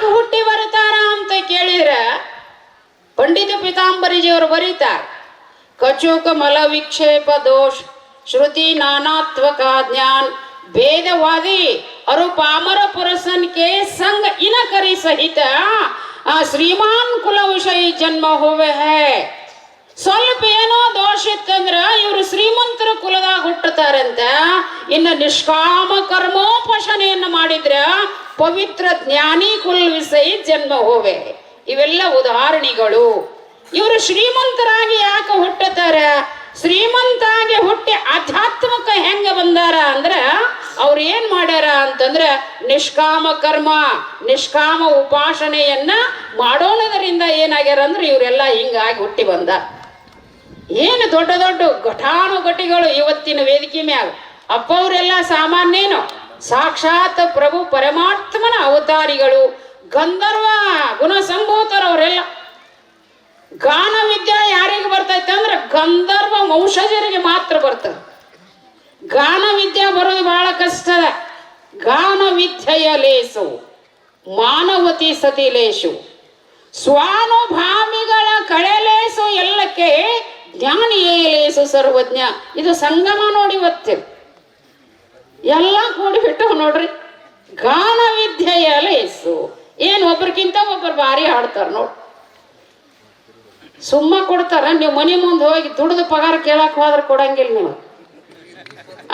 ಯಾಕೆ ಹುಟ್ಟಿ ಬರುತ್ತಾರ ಅಂತ ಕೇಳಿದ್ರ ಪಂಡಿತ ಪಿತಾಂಬರಿಜಿಯವರು ಬರೀತಾರೆ. ಕಚುಕ ಮಲ ವಿಕ್ಷೇಪ ದೋಷ, ಶ್ರುತಿ ನಾನಾತ್ವಕ ಜ್ಞಾನ್, ಭೇದವಾದಿ ಅರು ಪಾಮರ ಪುರಸನ್ ಕೆ ಸಂಗ ಇನ ಕರಿ ಸಹಿತ ಆ ಶ್ರೀಮಾನ್ ಕುಲ ವಿಷಯ ಜನ್ಮ ಹೋವೆ ಹೇ. ಸ್ವಲ್ಪ ಏನೋ ದೋಷ ಇತ್ತಂದ್ರ ಇವರು ಶ್ರೀಮಂತರ ಕುಲದಾಗ ಹುಟ್ಟುತ್ತಾರಂತ ಇನ್ನು ನಿಷ್ಕಾಮ ಕರ್ಮೋಪಶನೆಯನ್ನು ಮಾಡಿದ್ರ ಪವಿತ್ರ ಜ್ಞಾನಿ ಕುಲ್ ವಿಷಯ ಜನ್ಮ ಹೋವೆ. ಇವೆಲ್ಲ ಉದಾಹರಣೆಗಳು. ಇವರು ಶ್ರೀಮಂತರಾಗಿ ಯಾಕೆ ಹುಟ್ಟುತ್ತಾರ? ಶ್ರೀಮಂತಾಗಿ ಹುಟ್ಟಿ ಆಧ್ಯಾತ್ಮಕ ಹೆಂಗ ಬಂದಾರ ಅಂದ್ರ ಅವ್ರು ಏನ್ ಮಾಡ್ಯಾರ ಅಂತಂದ್ರ ನಿಷ್ಕಾಮ ಕರ್ಮ, ನಿಷ್ಕಾಮ ಉಪಾಸನೆಯನ್ನ ಮಾಡೋಣದರಿಂದ ಏನಾಗ್ಯಾರ ಅಂದ್ರೆ ಇವರೆಲ್ಲ ಹಿಂಗಾಗಿ ಹುಟ್ಟಿ ಬಂದ ಏನು ದೊಡ್ಡ ದೊಡ್ಡ ಘಟಾನುಘಟಿಗಳು ಇವತ್ತಿನ ವೇದಿಕೆ ಮ್ಯಾಗ? ಅಪ್ಪವರೆಲ್ಲ ಸಾಮಾನ್ಯೇನು? ಸಾಕ್ಷಾತ್ ಪ್ರಭು ಪರಮಾತ್ಮನ ಅವತಾರಿಗಳು, ಗಂಧರ್ವ ಗುಣ ಗುಣಸಂಭೂತರವರೆಲ್ಲ. ಗಾನ ವಿದ್ಯೆ ಯಾರಿಗೆ ಬರ್ತೈತೆ ಅಂದ್ರೆ ಗಂಧರ್ವ ವಂಶಜರಿಗೆ ಮಾತ್ರ ಬರ್ತದೆ. ಗಾನ ವಿದ್ಯೆ ಬರೋದು ಬಹಳ ಕಷ್ಟದ ಗಾನ ವಿದ್ಯೆಯ ಲೇಸು, ಮಾನವತಿ ಸತಿ ಲೇಸು. ಸ್ವಾನುಭಾವಿಗಳ ಕಳೆಲೇಸು ಎಲ್ಲಕ್ಕೆ ಜ್ಞಾನಿಯೇ ಲೇಸು ಸರ್ವಜ್ಞ. ಇದು ಸಂಗಮ ನೋಡಿ ಇವತ್ತು ಎಲ್ಲ ಕೂಡಿ ಬಿಟ್ಟು ನೋಡ್ರಿ. ಗಾನ ವಿದ್ಯೆಯ ಲೇಸು ಏನು ಒಬ್ರಿಗಿಂತ ಒಬ್ಬರು ಭಾರಿ ಹಾಡ್ತಾರ ನೋಡಿ. ಸುಮ್ಮ ಕೊಡ್ತಾರ, ನೀವು ಮನೆ ಮುಂದೆ ಹೋಗಿ ದುಡ್ದು ಪಗಾರ ಕೇಳಕ್ ಹೋದ್ರೆ ಕೊಡಂಗಿಲ್ಲ ನೀವು.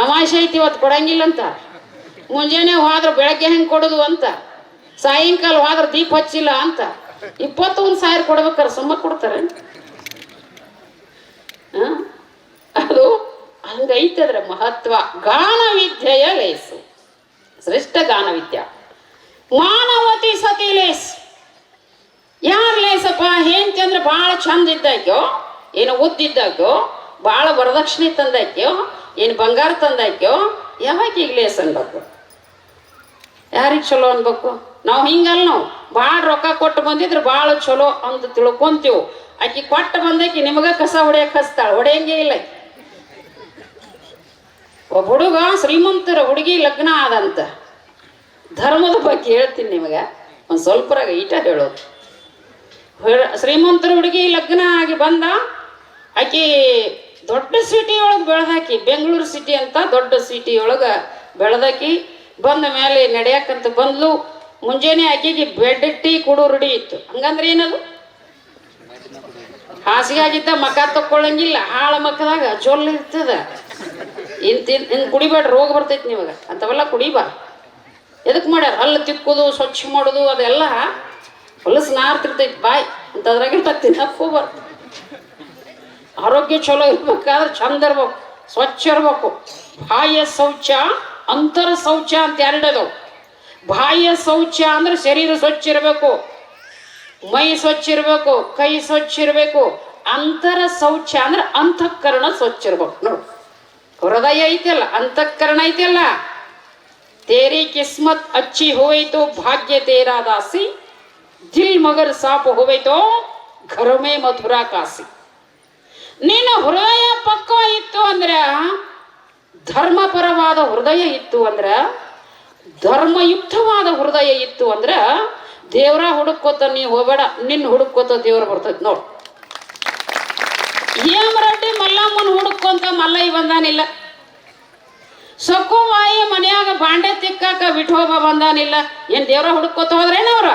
ಅಮಾಶೆ ಐತಿ ಇವತ್ತು ಕೊಡಂಗಿಲ್ಲ ಅಂತ. ಮುಂಜಾನೆ ಹೋದ್ರೆ ಬೆಳಗ್ಗೆ ಹೆಂಗೆ ಕೊಡೋದು ಅಂತ. ಸಾಯಂಕಾಲ ಹೋದ್ರೆ ದೀಪ ಹಚ್ಚಿಲ್ಲ ಅಂತ. ಇಪ್ಪತ್ತೊಂದು ಸಾವಿರ ಕೊಡ್ಬೇಕಾರೆ ಸುಮ್ಮ ಕೊಡ್ತಾರೆ? ಅದು ಹಂಗೈತದ್ರ ಮಹತ್ವ. ಗಾನ ವಿದ್ಯೆಯ ಲೇಸು. ಶ್ರೇಷ್ಠ ಗಾನ ವಿದ್ಯ ಮಾನವತಿ ಸತಿ ಲೇಸ್. ಯಾರು ಲೇಸಪ್ಪ? ಹೆಂಡತಿ ಅಂದ್ರೆ ಭಾಳ ಚಂದ ಇದ್ದಾಕ್ಯೋ ಏನು ಉದ್ದಿದ್ದಾಕ್ಯೋ ಭಾಳ ವರದಕ್ಷಿಣೆ ತಂದಾಕ್ಯೋ ಏನು ಬಂಗಾರ ತಂದಾಕ್ಯೋ ಯಾವಾಗ ಈಗ ಲೇಸ್ ಅನ್ಬೇಕು? ಯಾರಿಗೆ ಚಲೋ ಅನ್ಬೇಕು? ನಾವು ಹಿಂಗಲ್ಲ ನಾವು. ಭಾಳ ರೊಕ್ಕ ಕೊಟ್ಟು ಬಂದಿದ್ರೆ ಭಾಳ ಚಲೋ ಅಂತ ತಿಳ್ಕೊಂತೀವಿ. ಆಕಿ ಕೊಟ್ಟು ಬಂದಾಕಿ ನಿಮಗ ಕಸ ಹೊಡೆಯಕ್ ಹಸ್ತಾಳ ಹೊಡೆಯಂಗೆ ಇಲ್ಲ. ಒಬ್ಬ ಹುಡುಗ ಶ್ರೀಮಂತರ ಹುಡುಗಿ ಲಗ್ನ ಆದಂತ. ಧರ್ಮದ ಬಗ್ಗೆ ಹೇಳ್ತೀನಿ ನಿಮಗೆ, ಒಂದು ಸ್ವಲ್ಪರಾಗ ಈಟ ಹೇಳೋದು. ಹೇಳ್- ಶ್ರೀಮಂತರ ಹುಡುಗಿ ಲಗ್ನ ಆಗಿ ಬಂದ, ಆಕಿ ದೊಡ್ಡ ಸಿಟಿ ಒಳಗೆ ಬೆಳೆದಾಕಿ, ಬೆಂಗಳೂರು ಸಿಟಿ ಅಂತ ದೊಡ್ಡ ಸಿಟಿ ಒಳಗೆ ಬೆಳೆದಾಕಿ, ಬಂದ ಮೇಲೆ ನಡೆಯಕ್ಕಂತ ಬಂದ್ಲು. ಮುಂಜಾನೆ ಆಕೆಗೆ ಬೆಡ್, ಟೀ ಕುಡು ರೂಢಿ ಇತ್ತು. ಹಂಗಂದ್ರೆ ಏನದು? ಹಾಸಿಗೆ ಆಗಿದ್ದ ಮಕ ತಕ್ಕೊಳ್ಳಂಗಿಲ್ಲ ಹಾಳ ಮಕ್ಕದಾಗ ಜೊಲ್ ಇರ್ತದ. ಇಂತ ಇನ್ನು ಕುಡಿಬೇಡ ರೋಗ ಬರ್ತೈತಿ ನಿಮಗೆ. ಅಂಥವೆಲ್ಲ ಕುಡಿಬಾರ ಎದಕ್ಕೆ ಮಾಡ್ಯಾರ? ಅಲ್ಲಿ ತಿಕ್ಕೋದು, ಸ್ವಚ್ಛ ಮಾಡೋದು, ಅದೆಲ್ಲ ಹೊಲಸು ನಾರ್ತಿರ್ತೈತಿ ಬಾಯ್. ಅಂತದ್ರಾಗೆ ತಿನ್ನಕ್ಕೂ ಬರ್ತದೆ ಆರೋಗ್ಯ ಚಲೋ ಇರ್ಬೇಕಾದ್ರೆ ಚಂದ ಇರ್ಬೇಕು, ಸ್ವಚ್ಛ ಇರ್ಬೇಕು. ಬಾಹ್ಯ ಶೌಚ ಅಂತರ ಶೌಚ ಅಂತ ಎರಡದವು ಬಾಹ್ಯ ಶೌಚ ಅಂದ್ರೆ ಶರೀರ ಸ್ವಚ್ಛ ಇರಬೇಕು. ಮೈ ಸ್ವಚ್ಛ ಇರಬೇಕು ಕೈ ಸ್ವಚ್ಛ ಇರಬೇಕು ಅಂತರ ಶೌಚ ಅಂದ್ರೆ ಅಂತಃಕರಣ ಸ್ವಚ್ಛ ಇರ್ಬೇಕು ನೋಡು ಹೃದಯ ಐತಲ್ಲ, ಅಂತಃಕರಣ ಐತಲ್ಲ. ತೇರಿ ಕಿಸ್ಮತ್ ಅಚ್ಚಿ ಹೋಯ್ತು, ಭಾಗ್ಯ ತೇರಾ ದಾಸಿ ದಿಲ್ ಮಗರ್ ಸಾಪ್ ಹೋಯ್ತೋ, ಘರಮೇ ಮಧುರಾ ಕಾಸಿ ನೀನು ಹೃದಯ ಪಕ್ವ ಇತ್ತು ಅಂದ್ರೆ, ಧರ್ಮಪರವಾದ ಹೃದಯ ಇತ್ತು ಅಂದ್ರೆ, ಧರ್ಮಯುಕ್ತವಾದ ಹೃದಯ ಇತ್ತು ಅಂದ್ರೆ ದೇವ್ರ ಹುಡುಕೋತ ನೀ ಹೋಗಬೇಡ ನಿನ್ನ ಹುಡುಕೋತ ದೇವ್ರ ಬರ್ತೈತಿ ನೋಡ್. ಹೇಮರಡ್ಡಿ ಮಲ್ಲಮ್ಮನ ಹುಡುಕೊಂತ ಮಲ್ಲಯ್ಯ ಬಂದಾನಿಲ್ಲ. ಸೊಕ್ಕುವಾಯಿ ಮನೆಯಾಗ ಬಾಂಡೆ ತಿಕ್ಕಾಕ ವಿಠೋಬ ಬಂದಾನಿಲ್ಲ. ಏನ್ ದೇವ್ರ ಹುಡುಕೋತ ಹೋದ್ರೇನ ಅವ್ರ?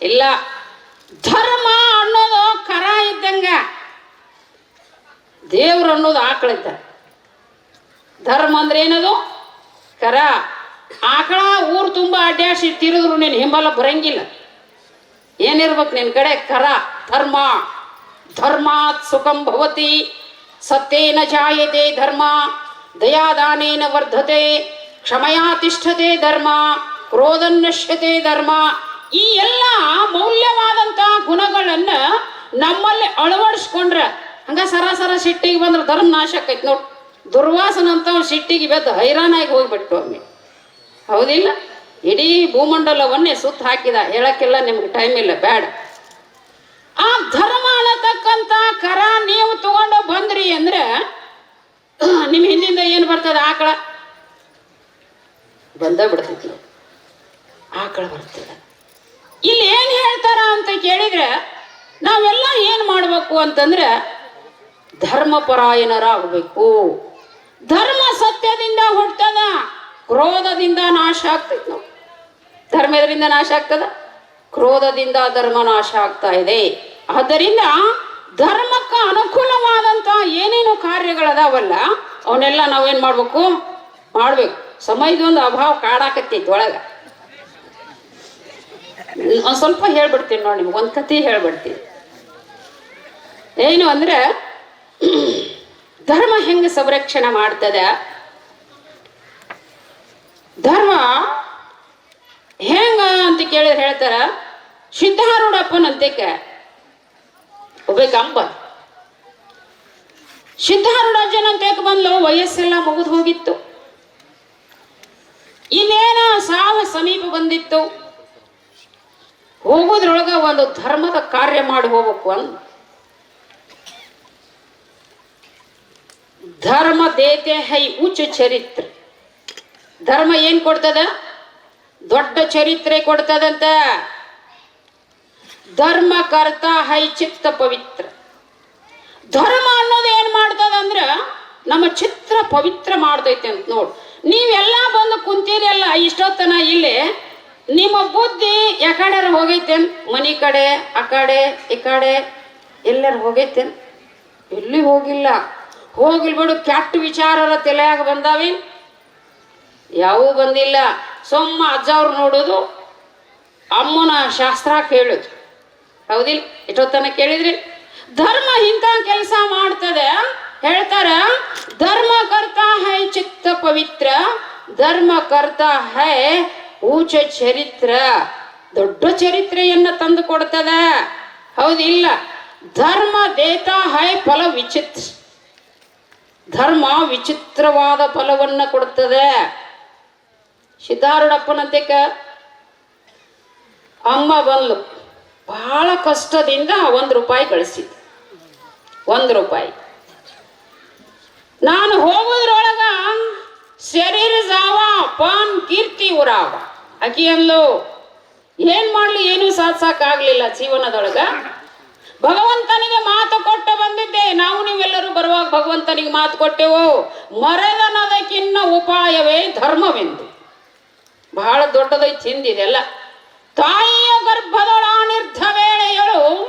ಇಲ್ಲ. ಧರ್ಮ ಅನ್ನೋದು ಕರ ಇದ್ದಂಗ ದೇವ್ರ ಅನ್ನೋದು ಆಕಳಿದ್ದ ಧರ್ಮ ಅಂದ್ರೆ ಏನದು? ಕರ. ಆಕಳ ಊರು ತುಂಬ ಅಡ್ಯಾಸಿ ತಿರುದ್ರು ನೀನು ಹಿಂಬಲ ಬರಂಗಿಲ್ಲ. ಏನಿರ್ಬೇಕು ನಿನ್ನ ಕಡೆ? ಕರ, ಧರ್ಮ. ಧರ್ಮಾತ್ ಸುಖಂ ಭವತಿ. ಸತ್ಯೇನ ಜಾಯತೆ ಧರ್ಮ. ದಯಾದಾನೇನ ವರ್ಧತೆ. ಕ್ಷಮಯಾ ತಿಷ್ಠತೆ ಧರ್ಮ. ಕ್ರೋಧನ್ನಶ್ಯತೆ ಧರ್ಮ. ಈ ಎಲ್ಲ ಮೌಲ್ಯವಾದಂಥ ಗುಣಗಳನ್ನ ನಮ್ಮಲ್ಲಿ ಅಳವಡಿಸ್ಕೊಂಡ್ರೆ ಹಂಗ ಸರಾಸರ ಸಿಟ್ಟಿಗೆ ಬಂದ್ರೆ ಧರ್ಮ ನಾಶ ಆಕೈತಿ ನೋಡ್. ದುರ್ವಾಸನ ಅಂತ ಸಿಟ್ಟಿಗೆ ಬೆದ್ದು ಹೈರಾಣಾಗಿ ಹೋಗ್ಬಿಟ್ಟು ಒಮ್ಮೆ. ಹೌದಿಲ್ಲ? ಇಡೀ ಭೂಮಂಡಲವನ್ನೇ ಸುತ್ತ ಹಾಕಿದ. ಹೇಳಕ್ಕೆಲ್ಲ ನಿಮ್ಗೆ ಟೈಮ್ ಇಲ್ಲ, ಬೇಡ. ಆ ಧರ್ಮ ಅನ್ನತಕ್ಕಂಥ ಕರ ನೀವು ತಗೊಂಡು ಬಂದ್ರಿ ಅಂದ್ರೆ ನಿಮ್ಮ ಹಿಂದಿಂದ ಏನು ಬರ್ತದೆ? ಆಕಳ. ಬಂದ ಬಿಡ್ತೈತಿ ಆಕಳ ಬರ್ತದ. ಇಲ್ಲಿ ಏನು ಹೇಳ್ತಾರ ಅಂತ ಕೇಳಿದ್ರೆ, ನಾವೆಲ್ಲ ಏನು ಮಾಡಬೇಕು ಅಂತಂದ್ರೆ, ಧರ್ಮಪರಾಯಣರಾಗಬೇಕು. ಧರ್ಮ ಸತ್ಯದಿಂದ ಹುಟ್ಟದ. ಕ್ರೋಧದಿಂದ ನಾಶ ಆಗ್ತೈತೆ ನಾವು ಧರ್ಮ ಎದರಿಂದ ನಾಶ ಆಗ್ತದ? ಕ್ರೋಧದಿಂದ ಧರ್ಮ ನಾಶ ಆಗ್ತಾ ಇದೆ. ಆದ್ದರಿಂದ ಧರ್ಮಕ್ಕೆ ಅನುಕೂಲವಾದಂತ ಏನೇನು ಕಾರ್ಯಗಳದಾವಲ್ಲ, ಅವನ್ನೆಲ್ಲ ನಾವೇನ್ ಮಾಡ್ಬೇಕು? ಮಾಡ್ಬೇಕು. ಸಮಯದೊಂದು ಅಭಾವ ಕಾಡಾಕತ್ತೈತಿ ಒಳಗ. ಒಂದ್ ಸ್ವಲ್ಪ ಹೇಳ್ಬಿಡ್ತೀನಿ ನೋಡಿ ನಿಮ್ಗೆ, ಒಂದ್ ಕತೆ ಹೇಳ್ಬಿಡ್ತೀನಿ. ಏನು ಅಂದ್ರೆ, ಧರ್ಮ ಹೆಂಗೆ ಸಂರಕ್ಷಣೆ ಮಾಡ್ತದ? ಧರ್ಮ ಹೆಂಗ ಅಂತ ಕೇಳಿದ್ರೆ ಹೇಳ್ತಾರ ಸಿದ್ಧಾರೂಢಪ್ಪನಂತೇಕ ಒಬ್ಬ ಸಿದ್ಧಾರೂಢಜ್ಜನ ಸಿದ್ಧಾರೂಢಜ್ಜನಂತಕ್ಕೆ ಬಂದ್ಲು? ವಯಸ್ಸೆಲ್ಲ ಮುಗಿದು ಹೋಗಿತ್ತು. ಇನ್ನೇನ ಸಾವ ಸಮೀಪ ಬಂದಿತ್ತು. ಹೋಗೋದ್ರೊಳಗ ಒಂದು ಧರ್ಮದ ಕಾರ್ಯ ಮಾಡಿ ಹೋಗ್ಬೇಕು ಅಂತ ಧರ್ಮ ದೇತೆ ಹೈ ಉಚ್ಚ ಚರಿತ್ರೆ. ಧರ್ಮ ಏನ್ ಕೊಡ್ತದ? ದೊಡ್ಡ ಚರಿತ್ರೆ ಕೊಡ್ತದಂತ? ಧರ್ಮ ಕರ್ತ ಹೈ ಚಿತ್ತ ಪವಿತ್ರ. ಧರ್ಮ ಅನ್ನೋದು ಏನ್ ಮಾಡ್ತದ ಅಂದ್ರ ನಮ್ಮ ಚಿತ್ರ ಪವಿತ್ರ ಮಾಡ್ತೈತೆ ಅಂತ ನೋಡ್. ನೀವೆಲ್ಲ ಬಂದು ಕುಂತೀರಲ್ಲ ಇಷ್ಟೊತ್ತನ ಇಲ್ಲಿ, ನಿಮ್ಮ ಬುದ್ಧಿ ಯಾಕಡೆ ಹೋಗೈತೆ ಮನಿ ಕಡೆ, ಆ ಕಡೆ, ಈ ಕಡೆ, ಎಲ್ಲರ ಹೋಗೈತೇನ್ ಎಲ್ಲಿ ಹೋಗಿಲ್ಲ? ಹೋಗಿಲ್ಬಿಡು, ಕೆಟ್ಟ ವಿಚಾರರ ತಲೆಯಾಗ ಬಂದಾವೇನ್? ಯಾವೂ ಬಂದಿಲ್ಲ. ಸೊಮ್ಮ ಅಜ್ಜವ್ರು ನೋಡೋದು, ಅಮ್ಮನ ಶಾಸ್ತ್ರ ಕೇಳೋದು. ಹೌದಿಲ್ಲ ಎಷ್ಟೊತ್ತನ ಕೇಳಿದ್ರಿ? ಧರ್ಮ ಇಂಥ ಕೆಲಸ ಮಾಡ್ತದೆ, ಹೇಳ್ತಾರ, ಧರ್ಮ ಕರ್ತ ಹೈ ಚಿತ್ತ ಪವಿತ್ರ, ಧರ್ಮ ಕರ್ತ ಹೈ ಊಚ ಚರಿತ್ರ. ದೊಡ್ಡ ಚರಿತ್ರೆಯನ್ನ ತಂದು ಕೊಡ್ತದ. ಹೌದಿಲ್ಲ? ಧರ್ಮ ದೇತ ಹೈ ಫಲ ವಿಚಿತ್ರ ಧರ್ಮ ವಿಚಿತ್ರವಾದ ಫಲವನ್ನ ಕೊಡ್ತದೆ. ಸಿದ್ಧಾರೂಢಪ್ಪನಂತೆಕ ಅಮ್ಮ ಬಂದ್ಲು ಬಹಳ ಕಷ್ಟದಿಂದ ಒಂದು ರೂಪಾಯಿ ಗಳಿಸಿದ್ದು ಒಂದು ರೂಪಾಯಿ. ನಾನು ಹೋಗೋದ್ರೊಳಗ ಶರೀರ ಜಾವ ಪಾನ್, ಕೀರ್ತಿ ಉರಾವ. ಅಕಿ ಅಂದ್ಲು ಏನ್ ಮಾಡ್ಲಿ, ಏನು ಸಾಧಿಸಕ್ಕಾಗ್ಲಿಲ್ಲ ಜೀವನದೊಳಗ. ಭಗವಂತನಿಗೆ ಮಾತು ಕೊಟ್ಟ ಬಂದಿದ್ದೆ. ನಾವು ನೀವೆಲ್ಲರೂ ಬರುವಾಗ ಭಗವಂತನಿಗೆ ಮಾತು ಕೊಟ್ಟೆವು. ಮರದನದಕ್ಕಿನ್ನ ಉಪಾಯವೇ ಧರ್ಮವೆಂದು. ಬಹಳ ದೊಡ್ಡದೈತಿ ಹಿಂದಿದೆಲ್ಲ. ತಾಯಿಯ ಗರ್ಭದೊಳಾನಿರ್ಧ ವೇಳೆಯಳು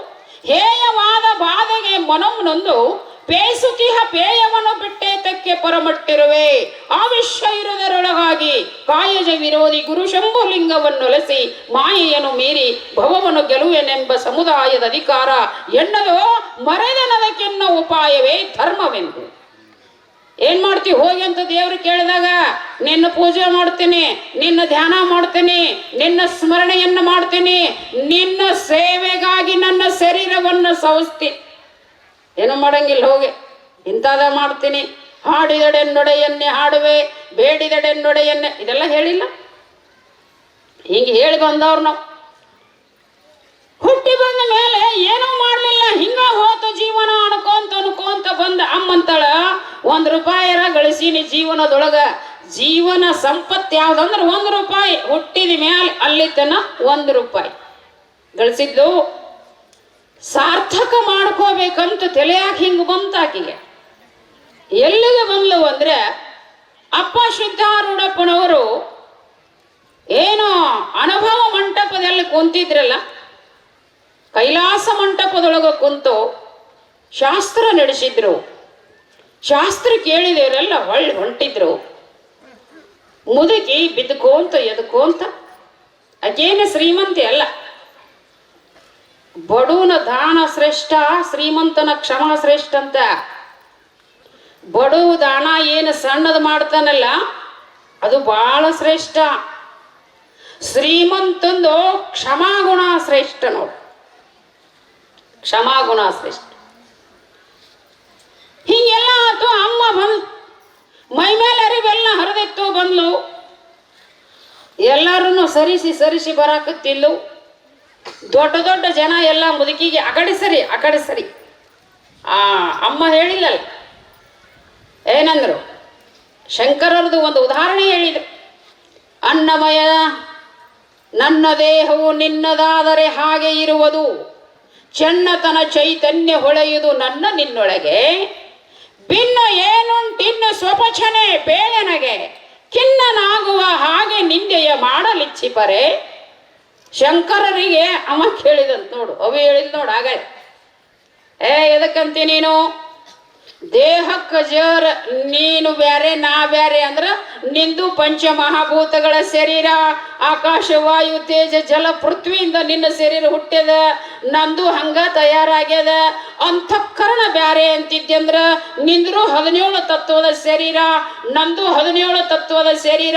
ಹೇಯವಾದ ಬಾಧೆಗೆ ಮನಂನೊಂದು ಪೇಸುಕಿಹ ಪೇಯವನ್ನು ಬಿಟ್ಟೇತಕ್ಕೆ ಪರಮಟ್ಟಿರುವೆ. ಆವಿಶ್ಯ ಇರುವುದರೊಳಗಾಗಿ ಕಾಯಜ ವಿರೋಧಿ ಗುರು ಶಂಭುಲಿಂಗವನ್ನೊಲೆಸಿ ಮಾಯೆಯನ್ನು ಮೀರಿ ಭವವನ್ನು ಗೆಲುವೆನೆಂಬ ಸಮುದಾಯದ ಅಧಿಕಾರ ಎನ್ನದೋ ಮರೆದನದಕ್ಕೆನ್ನ ಉಪಾಯವೇ ಧರ್ಮವೆಂದು. ಏನ್ ಮಾಡ್ತಿ? ಹೋಗಿ ಅಂತ ದೇವ್ರು ಕೇಳಿದಾಗ, ನಿನ್ನ ಪೂಜೆ ಮಾಡ್ತೀನಿ, ನಿನ್ನ ಧ್ಯಾನ ಮಾಡ್ತೀನಿ, ನಿನ್ನ ಸ್ಮರಣೆಯನ್ನ ಮಾಡ್ತೀನಿ, ನಿನ್ನ ಸೇವೆಗಾಗಿ ನನ್ನ ಶರೀರವನ್ನು ಸವಸ್ತಿ. ಏನು ಮಾಡಂಗಿಲ್ಲ, ಹೋಗಿ. ಇಂಥದ ಮಾಡ್ತೀನಿ. ಹಾಡಿದಡೆ ನೊಡೆಯನ್ನೇ ಹಾಡುವೆ, ಬೇಡಿದಡೆ ನೊಡೆಯನ್ನೇ. ಇದೆಲ್ಲ ಹೇಳಿಲ್ಲ. ಹಿಂಗೆ ಹೇಳಿ ಬಂದವ್ರು ನಾವು. ಹುಟ್ಟಿ ಬಂದ ಮೇಲೆ ಏನೂ ಮಾಡಲಿಲ್ಲ. ಹಿಂಗ ಹೋತು ಜೀವನ ಅನ್ಕೊಂತ ಅನ್ಕೊಂತ ಬಂದ ಅಮ್ಮಂತಳ ಒಂದ್ ರೂಪಾಯಿರ ಗಳಿಸೀನಿ ಜೀವನದೊಳಗ. ಜೀವನ ಸಂಪತ್ತು ಯಾವ್ದಂದ್ರೆ ಒಂದು ರೂಪಾಯಿ. ಹುಟ್ಟಿದ ಮ್ಯಾಲೆ ಅಲ್ಲಿ ತನ ಒಂದು ರೂಪಾಯಿ. ಗಳಿಸಿದ್ದು ಸಾರ್ಥಕ ಮಾಡ್ಕೋಬೇಕಂತ ತಲೆಯಾಗ ಹಿಂಗ ಬಂತ ಆಕಿಗೆ. ಎಲ್ಲಿಗೆ ಬಂದ್ಲು ಅಂದ್ರೆ ಅಪ್ಪ ಶುದ್ಧಾರೂಢಪ್ಪನವರು ಏನೋ ಅನುಭವ ಮಂಟಪದಲ್ಲಿ ಕುಂತಿದ್ರಲ್ಲ, ಕೈಲಾಸ ಮಂಟಪದೊಳಗ ಕುಂತು ಶಾಸ್ತ್ರ ನಡೆಸಿದ್ರು. ಶಾಸ್ತ್ರ ಕೇಳಿದವರೆಲ್ಲ ಹೊಳ್ಳಿ ಹೊಂಟಿದ್ರು. ಮುದುಕಿ ಬಿದ್ದುಕೋಂತ ಎದಕೋಂತ ಅಜೇನ ಶ್ರೀಮಂತಿ ಅಲ್ಲ. ಬಡವನ ದಾನ ಶ್ರೇಷ್ಠ, ಶ್ರೀಮಂತನ ಕ್ಷಮ ಶ್ರೇಷ್ಠ ಅಂತ. ಬಡವ ದಾನ ಏನು ಸಣ್ಣದು ಮಾಡ್ತಾನಲ್ಲ, ಅದು ಬಹಳ ಶ್ರೇಷ್ಠ. ಶ್ರೀಮಂತಂದು ಕ್ಷಮಾಗುಣ ಶ್ರೇಷ್ಠ ನೋಡು. ಕ್ಷಮಾಗುಣ ಶ್ರೇಷ್ಠ. ಹಿಂಗೆಲ್ಲ ಆತು ಅಮ್ಮ ಬಂದ್ ಮೈ ಮೇಲೆ ಅರಿವೆಲ್ಲ ಹರಿದಿತ್ತು ಬಂದ್ಲು. ಎಲ್ಲರೂ ಸರಿಸಿ ಸರಿಸಿ ಬರಾಕತ್ತಿಲ್ಲು. ದೊಡ್ಡ ದೊಡ್ಡ ಜನ ಎಲ್ಲ ಮುದುಕಿಗೆ ಅಕಡೆ ಕಡೆ ಸರಿ, ಅಕಡೆ ಕಡೆ ಸರಿ. ಆ ಅಮ್ಮ ಹೇಳಿಲ್ಲಲ್ಲ. ಏನಂದ್ರು? ಶಂಕರರದು ಒಂದು ಉದಾಹರಣೆ ಹೇಳಿದ್ರು. ಅನ್ನಮಯ ನನ್ನ ದೇಹವು ನಿನ್ನದಾದರೆ ಹಾಗೆ ಇರುವುದು. ಚೆನ್ನತನ ಚೈತನ್ಯ ಹೊಳೆಯುವುದು ನನ್ನ ನಿನ್ನೊಳಗೆ. ಭಿನ್ನ ಏನುಂಟಿನ್ನು ಸ್ವಪಚನೆ ಬೇಳೆನಗೆ ಖಿನ್ನನಾಗುವ ಹಾಗೆ ನಿಂದೆಯ ಮಾಡಲಿಚ್ಛಿಪರೆ ಶಂಕರರಿಗೆ ಅವ ಕೇಳಿದಂತ ನೋಡು, ಅವು ಹೇಳಿದ್ ನೋಡು ಹಾಗೆ. ಏ, ಎದಕ್ಕಂತಿ ನೀನು? ದೇಹಕ್ಕ ಜರ, ನೀನು ಬ್ಯಾರೆ, ನಾ ಬ್ಯಾರೆ ಅಂದ್ರ ನಿಂದು ಪಂಚಮಹಾಭೂತಗಳ ಶರೀರ. ಆಕಾಶ, ವಾಯು, ತೇಜ, ಜಲ, ಪೃಥ್ವಿಯಿಂದ ನಿನ್ನ ಶರೀರ ಹುಟ್ಟ್ಯದ ನಂದು ಹಂಗ ತಯಾರಾಗ್ಯದ. ಅಂತಃಕರಣ ಬ್ಯಾರೆ ಅಂತಿದ್ಯಂದ್ರ ನಿಂದ್ರು ಹದಿನೇಳು ತತ್ವದ ಶರೀರ, ನಂದು ಹದಿನೇಳು ತತ್ವದ ಶರೀರ.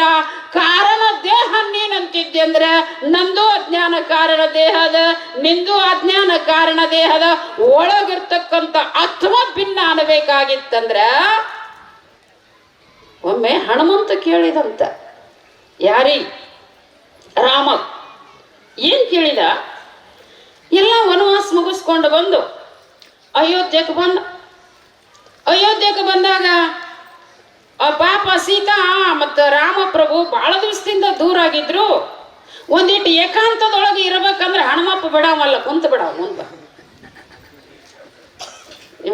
ಕಾರಣ ದೇಹ ನೀನಂತಿದ್ಯಂದ್ರ ನಂದು ಅಜ್ಞಾನ ಕಾರಣ ದೇಹದ ನಿಂದು ಅಜ್ಞಾನ ಕಾರಣ ದೇಹದ ಒಳಗಿರ್ತಕ್ಕಂಥ ಆತ್ಮ ಭಿನ್ನ ಅನ್ನಬೇಕಾಗಿತ್ತಂದ್ರ ಒಮ್ಮೆ ಹನುಮಂತ ಕೇಳಿದಂತ, ಯಾರಿ ರಾಮ. ಏನ್ ಕೇಳಿದ? ಎಲ್ಲ ವನವಾಸ ಮುಗಿಸ್ಕೊಂಡು ಬಂದು ಅಯೋಧ್ಯಕ್ಕೆ ಬಂದ. ಅಯೋಧ್ಯಕ್ಕೆ ಬಂದಾಗ ಆ ಪಾಪ ಸೀತಾ ಮತ್ತು ರಾಮಪ್ರಭು ಬಹಳ ದಿವಸದಿಂದ ದೂರ ಆಗಿದ್ರು. ಒಂದಿಟ್ಟು ಏಕಾಂತದೊಳಗೆ ಇರಬೇಕಂದ್ರೆ ಹನುಮಪ್ಪ ಬಿಡಾವಲ್ಲ ಕುಂತ ಬಿಡ ಮುಂದ.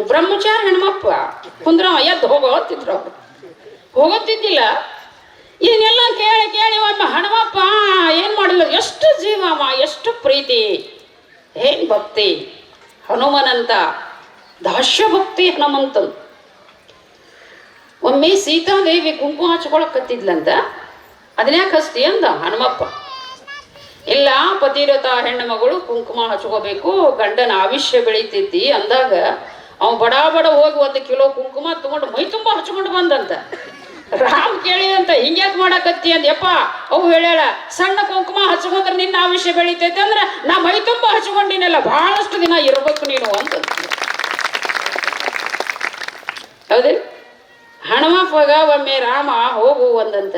ಬ್ರಹ್ಮಚಾರ ಹನುಮಪ್ಪ ಕುಂದ್ರವ, ಎದ್ದು ಹೋಗೋತಿದ್ರು ಅವ್ರು. ಹೋಗೋತಿದ್ದಿಲ್ಲ ಇದನ್ನೆಲ್ಲ ಕೇಳಿ ಕೇಳಿ ಒಮ್ಮೆ ಹನುಮಪ್ಪ ಏನು ಮಾಡಲು ಎಷ್ಟು ಜೀವವ, ಎಷ್ಟು ಪ್ರೀತಿ. ಏನು ಭಕ್ತಿ? ಹನುಮನಂತ, ದಾಸ್ಯ ಭಕ್ತಿ ಹನುಮಂತ ಒಮ್ಮೆ ಸೀತಾದೇವಿ ಕುಂಕುಮ ಹಚ್ಕೊಳಕತ್ತಿದ್ಲಂತ, ಅದನ್ಯಾಕೆ ಹಸ್ತಿ ಅಂದ ಹನುಮಪ್ಪ. ಇಲ್ಲ ಪತಿರತ ಹೆಣ್ಣು ಮಗಳು ಕುಂಕುಮ ಹಚ್ಕೋಬೇಕು, ಗಂಡನ ಆವಿಷ್ಯ ಬೆಳಿತೈತಿ ಅಂದಾಗ, ಅವ ಬಡ ಬಡ ಹೋಗಿ ಒಂದು ಕಿಲೋ ಕುಂಕುಮ ತಗೊಂಡು ಮೈ ತುಂಬ ಹಚ್ಕೊಂಡು ಬಂದಂತ. ರಾಮ್ ಕೇಳಿದಂತ ಹಿಂಗ್ಯಾಕ್ ಮಾಡಕತ್ತಿ ಅಂದ? ಯಪ್ಪ, ಅವು ಹೇಳ್ಯಾಳ, ಸಣ್ಣ ಕುಂಕುಮ ಹಚ್ಕೊಂಡ್ರೆ ನಿನ್ನ ಆವಿಷ್ಯ ಬೆಳಿತೈತೆ ಅಂದ್ರೆ ನಾ ಮೈ ತುಂಬ ಹಚ್ಕೊಂಡಿನಲ್ಲ ಬಹಳಷ್ಟು ದಿನ ಇರ್ಬೇಕು ನೀನು ಅಂತ. ಹೌದೇನು ಹಣಮಪ್ಪಗ ಒಮ್ಮೆ ರಾಮ ಹೋಗು ಒಂದಂತ